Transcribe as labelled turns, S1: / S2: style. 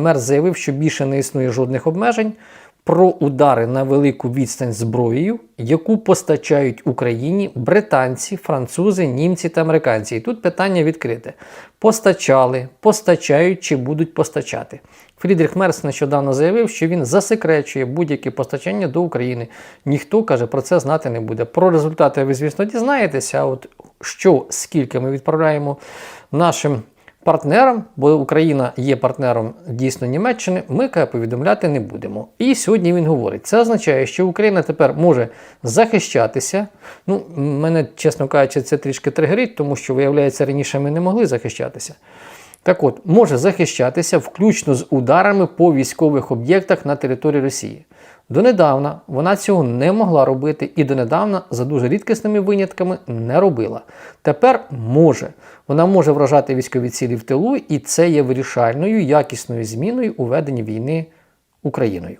S1: Мерц заявив, що більше не існує жодних обмежень про удари на велику відстань зброєю, яку постачають Україні британці, французи, німці та американці. І тут питання відкрите: постачали, постачають чи будуть постачати. Фрідріх Мерц нещодавно заявив, що він засекречує будь-яке постачання до України. Ніхто каже про це знати не буде. Про результати ви, звісно, дізнаєтеся. От що, скільки ми відправляємо нашим партнерам, бо Україна є партнером дійсно Німеччини, ми повідомляти не будемо. І сьогодні він говорить: це означає, що Україна тепер може захищатися. Ну, мене, чесно кажучи, це трішки тригерить, тому що, виявляється, раніше ми не могли захищатися. Так от, може захищатися включно з ударами по військових об'єктах на території Росії. Донедавна вона цього не могла робити і донедавна, за дуже рідкісними винятками, не робила. Тепер може. Вона може вражати військові цілі в тилу, і це є вирішальною якісною зміною у веденні війни Україною.